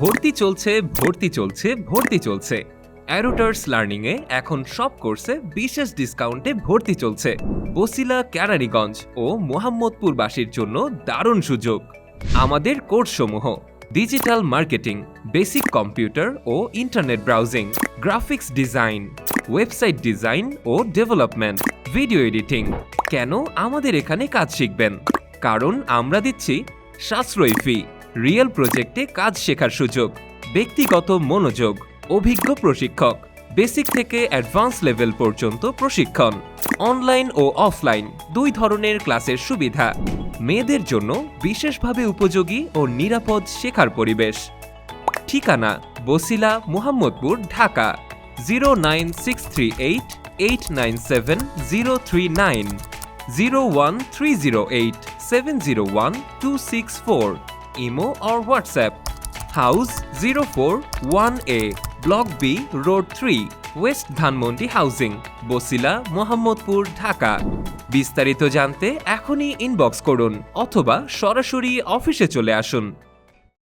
ভর্তি চলছে ভর্তি চলছে ভর্তি চলছে। অ্যারোটার্স লার্নিংয়ে এখন সব কোর্সে বিশেষ ডিসকাউন্টে ভর্তি চলছে। বসিলা ক্যারানিগঞ্জ ও মোহাম্মদপুরবাসীর জন্য দারুণ সুযোগ। আমাদের কোর্সসমূহ ডিজিটাল মার্কেটিং বেসিক কম্পিউটার ও internet browsing graphics design website design ও ডেভেলপমেন্ট ভিডিও এডিটিং কেন আমাদের এখানে কাজ শিখবেন? কারণ আমরা দিচ্ছি সাশ্রয়ী ফি রিয়েল প্রজেক্টে কাজ শেখার সুযোগ, ব্যক্তিগত মনোযোগ, অভিজ্ঞ প্রশিক্ষক, বেসিক থেকে অ্যাডভান্স লেভেল পর্যন্ত প্রশিক্ষণ, অনলাইন ও অফলাইন দুই ধরনের ক্লাসের সুবিধা। মেয়েদের জন্য বিশেষভাবে উপযোগী ও নিরাপদ শেখার পরিবেশ। ঠিকানা Basila Mohammadpur, Dhaka zero nine six three eight eight nine seven zero three nine zero one three zero eight seven zero one two six four imo or WhatsApp house zero four one A block B road three west Dhanmondi housing Basila Mohammadpur Dhaka বিস্তারিত জানতে এখনই inbox করুন অথবা সরাসরি অফিসে চলে আসুন।